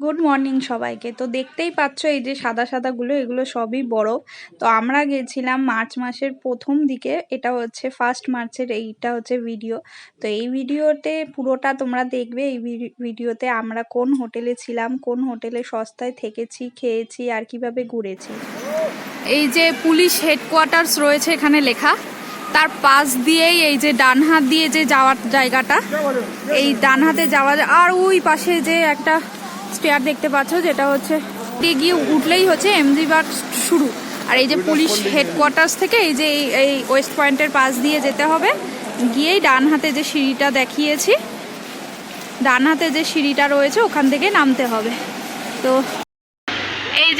Good morning সবাইকে। তো দেখতেই পাচ্ছ এই যে সাদা সাদাগুলো, এগুলো সবই বরফ। তো আমরা গেছিলাম মার্চ মাসের প্রথম দিকে, এটা হচ্ছে ফার্স্ট মার্চের এইটা হচ্ছে ভিডিও তো এই ভিডিওতে পুরোটা তোমরা দেখবে, এই ভিডিওতে আমরা কোন হোটেলে ছিলাম, কোন হোটেলে সস্তায় থেকেছি, খেয়েছি, আর কীভাবে ঘুরেছি। এই যে পুলিশ হেডকোয়ার্টার্স রয়েছে এখানে লেখা। তার পাশ দিয়েই এই যে ডান হাত দিয়ে যে যাওয়ার জায়গাটা, এই ডান হাতে যাওয়া আর ওই পাশে যে একটা স্টেয়ার দেখতে পাচ্ছ, যেটা হচ্ছে গিয়ে উঠলেই হচ্ছে এমজি বার শুরু। আর এই যে পুলিশ হেডকোয়ার্টার্স থেকে এই যে এই- ওয়েস্ট পয়েন্টের পাশ দিয়ে যেতে হবে, গিয়েই ডান হাতে যে সিঁড়িটা দেখিয়েছি, ডান হাতে যে সিঁড়িটা রয়েছে ওখান থেকে নামতে হবে। তো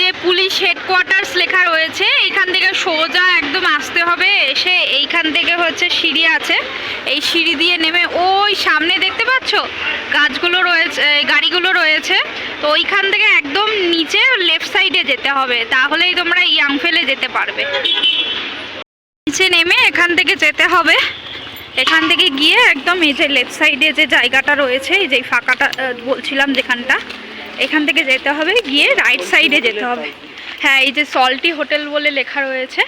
যে পুলিশ হেডকোয়ার্টার্স লেখা রয়েছে এইখান থেকে সোজা একদম আসতে হবে। এসে এইখান থেকে হচ্ছে সিঁড়ি আছে। এই সিঁড়ি দিয়ে নেমে ওই সামনে দেখতে পাচ্ছ? গাছগুলো রয়েছে গাড়িগুলো রয়েছে। তো ওইখান থেকে একদম নিচে লেফট সাইডে যেতে হবে। তাহলেই তোমরা ইয়াংফেলে যেতে পারবে। নিচে নেমে এখান থেকে যেতে হবে। এখান থেকে গিয়ে একদম এই যে লেফট সাইডে যে জায়গাটা রয়েছে, এই যে ফাঁকাটা বলছিলাম যেখানটা এখান থেকে যেতে হবে গিয়ে রাইট সাইডে যেতে হবে। হ্যাঁ এই যে সল্টি হোটেল বলে লেখা রয়েছে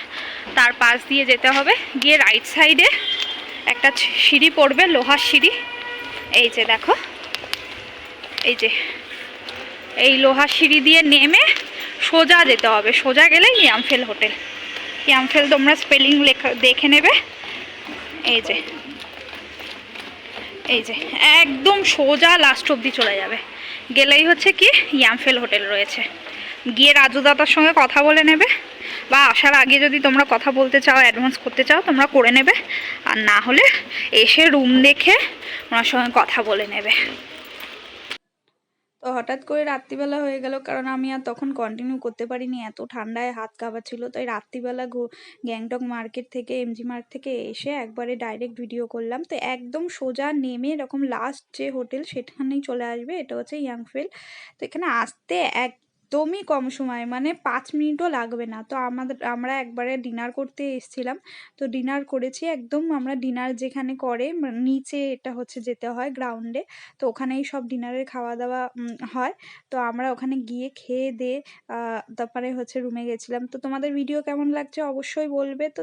তার পাশ দিয়ে যেতে হবে। গিয়ে রাইট সাইডে একটা সিঁড়ি পড়বে লোহার সিঁড়ি। এই যে দেখো এই যে এই লোহার সিঁড়ি দিয়ে নেমে সোজা যেতে হবে। সোজা গেলে ইয়ামফেল হোটেল ইয়ামফেল তোমরা স্পেলিং লেখা দেখে নেবে। এই যে এই যে একদম সোজা লাস্ট অবধি চলে যাবে। গেলেই হচ্ছে কি ইয়ামফেল হোটেল রয়েছে। গিয়ে রাজু দাদার সঙ্গে কথা বলে নেবে বা আসার আগে যদি তোমরা কথা বলতে চাও অ্যাডভান্স করতে চাও, তোমরা করে নেবে। আর না হলে এসে রুম দেখে ওনার সঙ্গে কথা বলে নেবে। তো হঠাৎ করে রাত্রিবেলা হয়ে গেল, কারণ আমি আর তখন কন্টিনিউ করতে পারিনি। এত ঠান্ডায় হাত কাঁপাচ্ছিল তাই রাত্রিবেলা গ্যাংটক মার্কেট থেকে এমজি মার্ক থেকে এসে একবারে ডাইরেক্ট ভিডিও করলাম। তো একদম সোজা নেমে এরকম লাস্ট যে হোটেল সেখানেই চলে আসবে, এটা হচ্ছে ইয়াংফেল তো এখানে আসতে একদমই কম সময় মানে পাঁচ মিনিটও লাগবে না। তো আমাদের, আমরা একবারে ডিনার করতে এসেছিলাম। তো ডিনার করেছি একদম, আমরা ডিনার যেখানে করে মানে নিচে এটা হচ্ছে যেতে হয় গ্রাউন্ডে তো ওখানেই সব ডিনারের খাওয়া দাওয়া হয়। তো আমরা ওখানে গিয়ে খেয়ে দিয়ে তারপরে হচ্ছে রুমে গেছিলাম। তো তোমাদের ভিডিও কেমন লাগছে অবশ্যই বলবে। তো